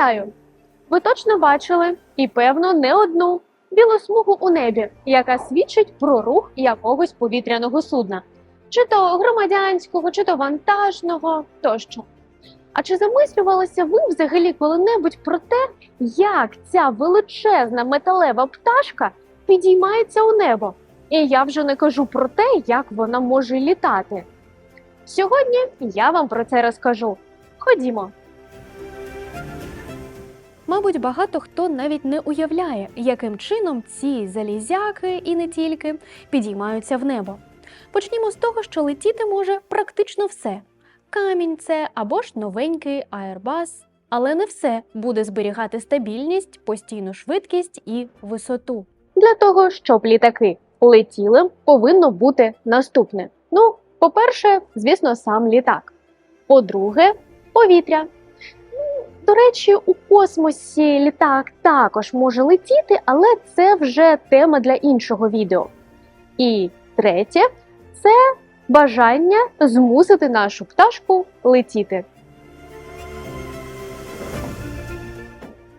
Вітаю! Ви точно бачили, і певно, не одну білу смугу у небі, яка свідчить про рух якогось повітряного судна, чи то громадянського, чи то вантажного тощо. А чи замислювалися ви взагалі коли-небудь про те, як ця величезна металева пташка підіймається у небо? І я вже не кажу про те, як вона може літати. Сьогодні я вам про це розкажу. Ходімо. Мабуть, багато хто навіть не уявляє, яким чином ці залізяки і не тільки підіймаються в небо. Почнімо з того, що летіти може практично все: камінь це або ж новенький аербас. Але не все буде зберігати стабільність, постійну швидкість і висоту. Для того, щоб літаки летіли, повинно бути наступне. Ну, по-перше, звісно, сам літак. По-друге, повітря. До речі, у космосі літак також може летіти, але це вже тема для іншого відео. І третє це бажання змусити нашу пташку летіти.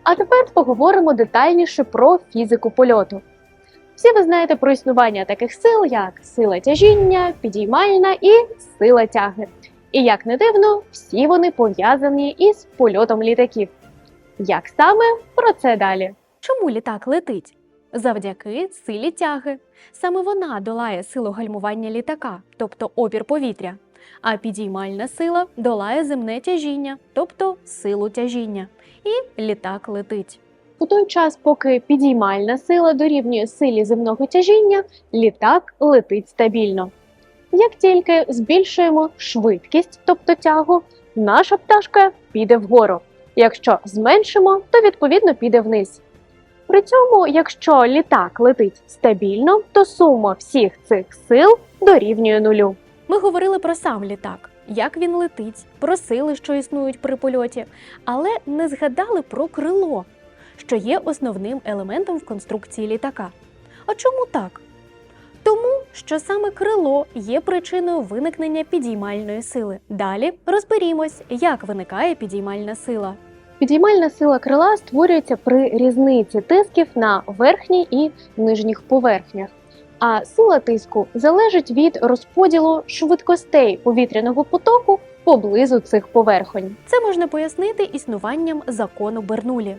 А тепер поговоримо детальніше про фізику польоту. Всі ви знаєте про існування таких сил, як сила тяжіння, підіймальна і сила тяги. І як не дивно, всі вони пов'язані із польотом літаків. Як саме про це далі? Чому літак летить? Завдяки силі тяги. Саме вона долає силу гальмування літака, тобто опір повітря. А підіймальна сила долає земне тяжіння, тобто силу тяжіння. І літак летить. У той час, поки підіймальна сила дорівнює силі земного тяжіння, літак летить стабільно. Як тільки збільшуємо швидкість, тобто тягу, наша пташка піде вгору. Якщо зменшимо, то відповідно піде вниз. При цьому, якщо літак летить стабільно, то сума всіх цих сил дорівнює нулю. Ми говорили про сам літак, як він летить, про сили, що існують при польоті, але не згадали про крило, що є основним елементом в конструкції літака. А чому так? Тому, що саме крило є причиною виникнення підіймальної сили. Далі розберімось, як виникає підіймальна сила. Підіймальна сила крила створюється при різниці тисків на верхній і нижніх поверхнях. А сила тиску залежить від розподілу швидкостей повітряного потоку поблизу цих поверхонь. Це можна пояснити існуванням закону Бернулі.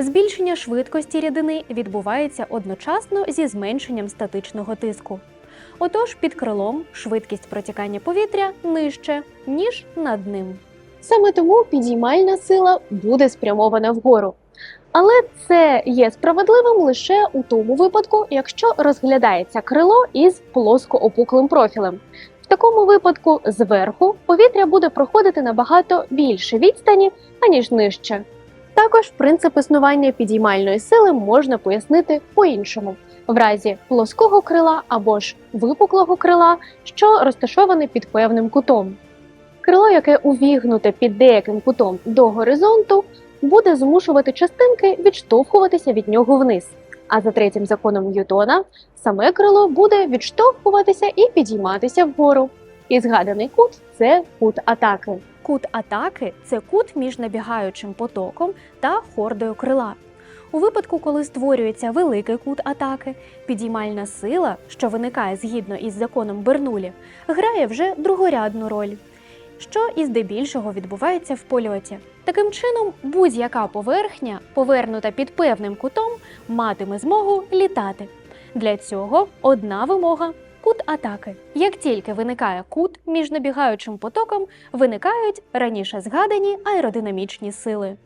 Збільшення швидкості рідини відбувається одночасно зі зменшенням статичного тиску. Отож, під крилом швидкість протікання повітря нижче, ніж над ним. Саме тому підіймальна сила буде спрямована вгору. Але це є справедливим лише у тому випадку, якщо розглядається крило із плоско опуклим профілем. В такому випадку зверху повітря буде проходити набагато більше відстані, аніж нижче. Також принцип існування підіймальної сили можна пояснити по-іншому. В разі плоского крила або ж випуклого крила, що розташоване під певним кутом. Крило, яке увігнуте під деяким кутом до горизонту, буде змушувати частинки відштовхуватися від нього вниз. А за третім законом Ньютона саме крило буде відштовхуватися і підійматися вгору. І згаданий кут це кут атаки. Кут атаки це кут між набігаючим потоком та хордою крила. У випадку, коли створюється великий кут атаки, підіймальна сила, що виникає згідно із законом Бернулі, грає вже другорядну роль, що і здебільшого відбувається в польоті. Таким чином, будь-яка поверхня, повернута під певним кутом, матиме змогу літати. Для цього одна вимога кут атаки. Як тільки виникає кут між набігаючим потоком, виникають раніше згадані аеродинамічні сили.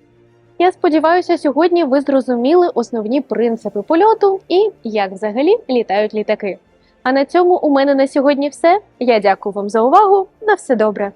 Я сподіваюся, сьогодні ви зрозуміли основні принципи польоту і як взагалі літають літаки. А на цьому у мене на сьогодні все. Я дякую вам за увагу. На все добре.